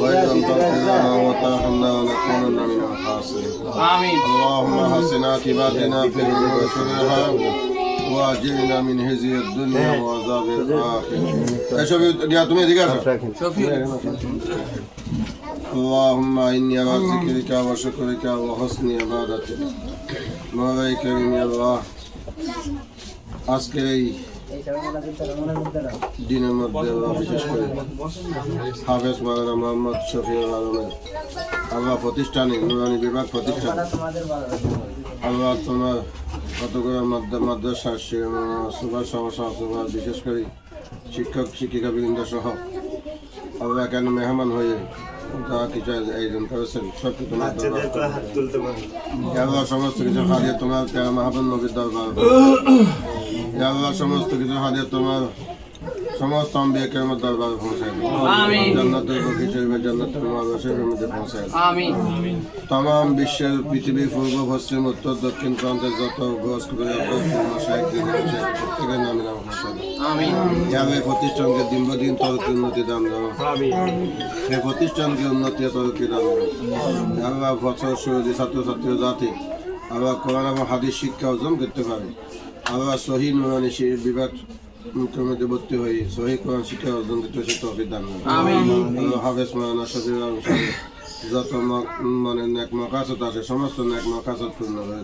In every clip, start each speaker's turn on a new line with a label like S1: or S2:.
S1: وإن لم تغفر لنا وترحمنا لنكونن من الخاسرين
S2: آمين
S1: اللهم حسن عاقبتنا في الأمور كلها وأجرنا من هزي الدنيا وعذاب الآخرة أشوف يا تمي ديگه
S2: شوفي
S1: اللهم إني على ذكرك وشكرك وحسن عبادتك مولاي كريم يا الله আজকের এই দিনের মধ্যে আল্লাহ বিশেষ করে হাফেজ মাওলানা মোহাম্মদ শফিউল আলমের আল্লাহ প্রতিষ্ঠানে নুরানি বিভাগ প্রতিষ্ঠান। আল্লাহ তোমার কতগুলো মাদ্রাসা সুভাষ সমস্যা সুভাষ বিশেষ করে শিক্ষক শিক্ষিকা বৃন্দ সহ আল্লাহ কেন মেহমান হয়ে যা কিছু আয়োজন করেছেন সব কিছু আল্লাহ সমস্ত কিছু হারিয়ে তোমার মাহাবন নবীর দরবার। আল্লাহ সমস্ত কিছু হাতে তোমার সমস্ত আম্বিয়াকের মধ্যে দরবার পৌঁছায় জান্নাতের পক্ষে চলবে জান্নাতের মহাবাসের মধ্যে পৌঁছায় তমাম বিশ্বের পৃথিবীর পূর্ব পশ্চিম উত্তর দক্ষিণ প্রান্তে যত গোস প্রত্যেকের নামে নাম এভাবে প্রতিষ্ঠানকে দিনবদিন তরকি উন্নতি দান দাও। সে প্রতিষ্ঠানকে উন্নতি তরকি দান দাও। এভাবে বছর শুরু ছাত্রছাত্রী জাতি আবার কোরআন এবং হাদিস শিক্ষা অর্জন করতে পারে। আবার সহি নুরানি শির বিভাগ মধ্যে ভর্তি হই সহি কোরআন শিক্ষা অর্জন করতে সে তফিক দান হাফেজ মাওলানা শফির যত মানে নেক মাকাসত আছে সমস্ত নেক মাকাসত পূর্ণ হয়ে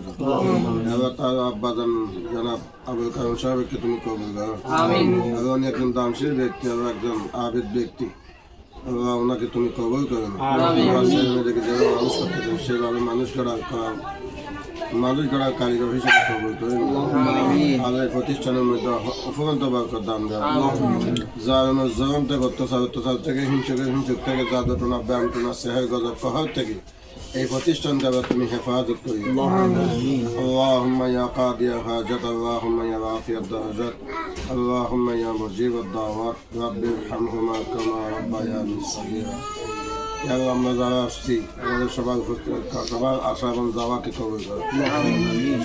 S1: এবার তার আব্বাদান জনাব আবুল কালাম সাহেবকে তুমি কবুল করো। এবং একজন দামশীল ব্যক্তি এবং একজন আবেদ ব্যক্তি। ওনাকে তুমি কবল করো। ছেলেমেয়েদেরকে মানুষ করতেছেন সেভাবে মানুষ গড়া মানুষ গড়া কারিগর হিসেবে কবল করেন আল্লাহ এই প্রতিষ্ঠানের মধ্যে অফুরন্ত বারকত দান দেওয়া যার জ্বলন্ত অত্যাচার অত্যাচার থেকে হিংসকের হিংসক থেকে জাদুটনা ব্যায়ামটনা সেহের গজব কহর থেকে এই প্রতিষ্ঠানকে আবার তুমি হেফাজত করি اللهم يا قاضي الحاجات اللهم يا رافع الدرجات اللهم يا مجيب الدعوات رب ارحمهما كما ربياني صغيرا এবং আমরা যারা আসছি আমাদের সবার উপস্থিত সবার আসা এবং যাওয়াকে কবল করো।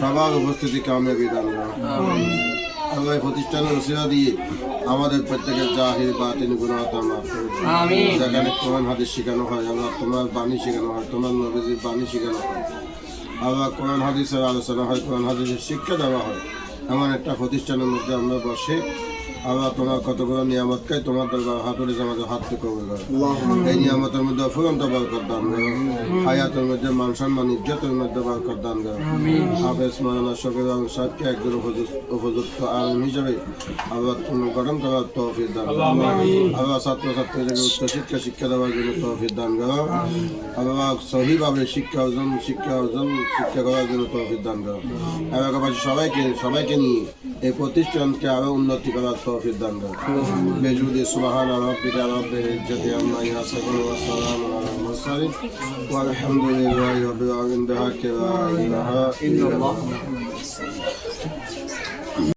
S1: সবার উপস্থিতি কামে বিধান করো আল্লাহ প্রতিষ্ঠানের ওসিরা দিয়ে আমাদের প্রত্যেকের জাহির বা তিনি গুণাতা মাফ যেখানে কোরআন হাদিস শেখানো হয় আল্লাহ তোমার বাণী শেখানো হয় তোমার নবীজির বাণী শেখানো হয়। আল্লাহ কোরআন হাদিসের আলোচনা হয় কোরআন হাদিসের শিক্ষা দেওয়া হয়। এমন একটা প্রতিষ্ঠানের মধ্যে আমরা বসে আল্লাহ তোমার কতগুলো নিয়ামতকে তোমার দরবার হাতুড়ি আমাদের হাত থেকে এই নিয়ামতের মধ্যে ফুরন্ত বরকত দান করো। হায়াতের মধ্যে মান সম্মান ইজ্জতের মধ্যে বরকত দান করো। হাফেজ মাওলানা শফির আলম সাহেবকে একজন উপযুক্ত আলম হিসেবে আল্লাহ তুমি গঠন করার তৌফিক দান আল্লাহ ছাত্র ছাত্রীদেরকে উচ্চ শিক্ষা শিক্ষা দেওয়ার জন্য তৌফিক দান করো। আল্লাহ সহিভাবে শিক্ষা অর্জন শিক্ষা অর্জন শিক্ষা করার জন্য তৌফিক দান করো। এলাকাবাসী সবাইকে সবাইকে নিয়ে এই প্রতিষ্ঠানকে আরও উন্নতি করার তৌফিক দান করেন। বেজুদি সুবাহান রব্বিকা রব্বিল ইজ্জতি আম্মা ইয়াসাকুন ওয়া সালামু আলাল মুরসালিন।